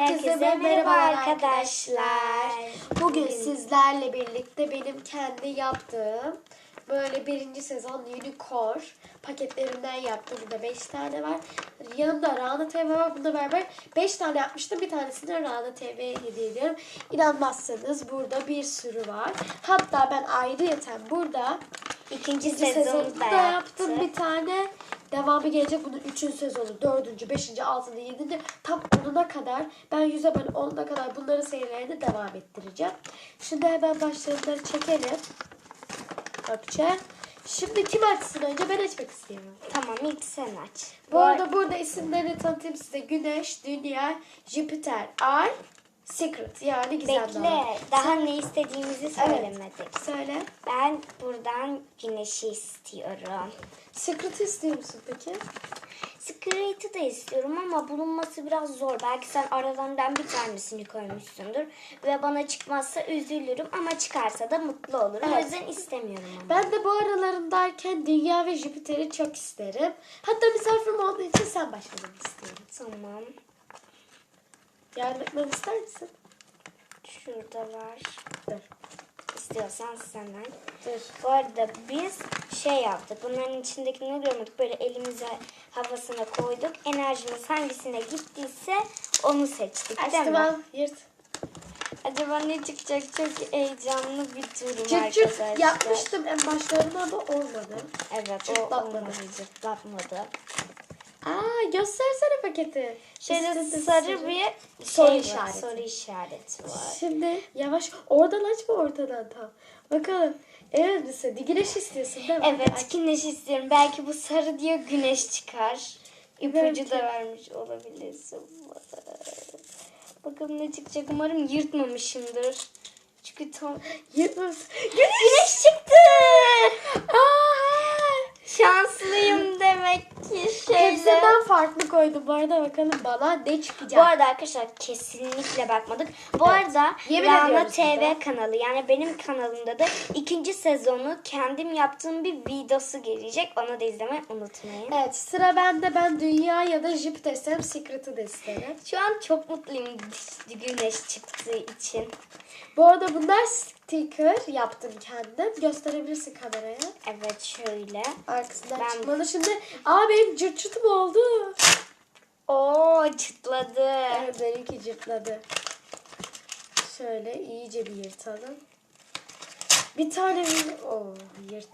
Herkese merhaba arkadaşlar. Bugün sizlerle birlikte benim kendi yaptığım böyle birinci sezon Unicorn paketlerinden yaptım. Burada 5 tane var. Yanımda Rana TV var. Bunda beraber 5 tane yapmıştım. Bir tanesini Rana TV'ye hediye ediyorum. İnanmazsanız burada bir sürü var. Hatta ben ayrıyeten burada İkinci İkinci sezonu sezonunda da yaptım yaptı. bir tane. Devamı gelecek. Bunun üçüncü sezonu, dördüncü, beşinci, altıncı, yedinci tam onuna kadar ben yüze ben onuna kadar bunların serilerini devam ettireceğim. Şimdi hemen başlarından çekelim. Gökçe. Şimdi kim açsın önce? Ben açmak istiyorum. Tamam ilk sen aç. Bu arada burada isimlerini tanıtayım size. Güneş, Dünya, Jüpiter, Ay, Secret yani gizemli Bekle. olan. Daha ne istediğimizi söylemedik. Söyle. Ben buradan güneşi istiyorum. Secret'ı istiyor musun peki? Secret'ı da istiyorum ama bulunması biraz zor. Belki sen aralarından bir tanesini koymuşsundur. Ve bana çıkmazsa üzülürüm ama çıkarsa da mutlu olurum. O Evet. yüzden istemiyorum ama. Ben de bu aralarındayken Dünya ve Jüpiter'i çok isterim. Hatta misafirim olduğu için sen başlamanı istiyorum. Tamam. Yardım ister misin? Şurada var. Dur. İstiyorsan sen aç. Dur. Bu arada biz şey yaptık. Bunların içindekini görmedik. Böyle elimize havasına koyduk. Enerjimiz hangisine gittiyse onu seçtik. değil Açtım mi? al. Yırt. Acaba ne çıkacak? Çok heyecanlı bir durum cırt arkadaşlar. yapmıştım en başlarında ama olmadı. Evet o Cırtlatmadı. olmadı. Cırtlatmadı. Aa göstersene paketi. Şöyle Üstünde sarı bir Soru şey var, işareti. Soru işareti var. Şimdi yavaş oradan açma ortadan tam. Bakalım. Evet misin? Güneş istiyorsun değil mi? Evet aç. güneş istiyorum. Belki bu sarı diyor güneş çıkar. İpucu da vermiş olabilirsin. Bakalım ne çıkacak. Umarım yırtmamışımdır. Çünkü tam... Yırtmaz. Güneş çıktı! Aa! Şanslıyım demek ki şöyle. Hepsinden farklı koydum. Bu arada bakalım bana ne çıkacak. Bu arada arkadaşlar kesinlikle bakmadık. Bu Evet. arada Yemin Rana TV burada. kanalı yani benim kanalımda da ikinci sezonu kendim yaptığım bir videosu gelecek. Onu da izlemeyi unutmayın. Evet sıra bende. Ben dünya ya da Jüpiter isterim. Secret'ı da isterim. Şu an çok mutluyum güneş çıktığı için. Bu arada bunlar sticker yaptım kendim. Gösterebilirsin kameraya. Evet şöyle. Arkasından Ben- çıkmalı. Şimdi aa benim cırt cırtım oldu. Oo çıtladı. Evet benimki cırtladı. Şöyle iyice bir yırtalım. Bir tane bir... Oo yırt.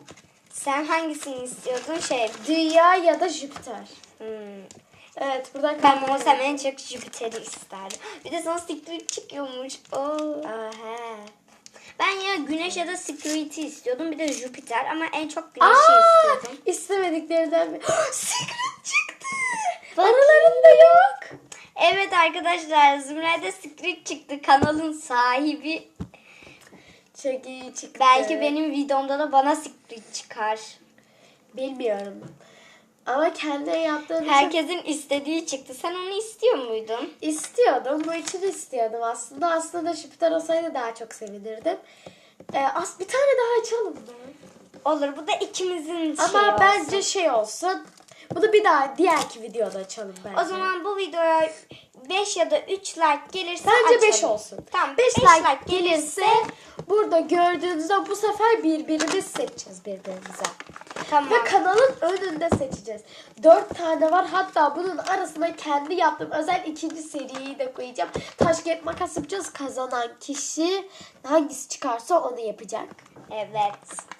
Sen hangisini istiyordun şey? Dünya ya da Jüpiter. Hmm. Evet buradan Ben olsam en çok Jüpiter'i isterdim. Bir de sana Secret çıkıyormuş. Oo. Aha. Ben ya Güneş ya da Secret'i istiyordum. Bir de Jüpiter ama en çok Güneş'i Aa, istiyordum. istemediklerinden bir... Secret. Aralarında yok. Evet arkadaşlar Zümra'da Secret çıktı. Kanalın sahibi. Çok iyi çıktı. Belki benim videomda da bana Secret çıkar. Bilmiyorum. Ama kendi yaptığım için Herkesin istediği çıktı. Sen onu istiyor muydun? istiyordum. Bu içini istiyordum aslında. Aslında Jüpiter olsaydı daha çok sevinirdim. Ee, as bir tane daha açalım mı? Olur bu da ikimizin Ama şeyi olsun. bence şey olsun. Bunu bir daha diğerki videoda açalım bence. O zaman bu videoya 5 ya da 3 like gelirse bence 5 açalım. olsun. Tamam 5 5 like, gelirse burada gördüğünüzde bu sefer birbirimiz seçeceğiz birbirimize. Tamam. Ve kanalın önünde seçeceğiz. 4 tane var. Hatta bunun arasına kendi yaptığım özel ikinci seriyi de koyacağım. Taş kağıt makas yapacağız. Kazanan kişi hangisi çıkarsa onu yapacak. Evet.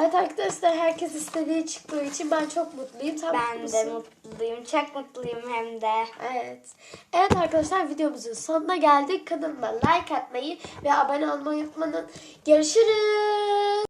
Evet arkadaşlar herkes istediği çıktığı için ben çok mutluyum. Sen Ben mutlu de mutluyum. Çok mutluyum hem de. Evet. Evet arkadaşlar videomuzun sonuna geldik. Kanalıma like atmayı ve abone olmayı unutmayın. Görüşürüz.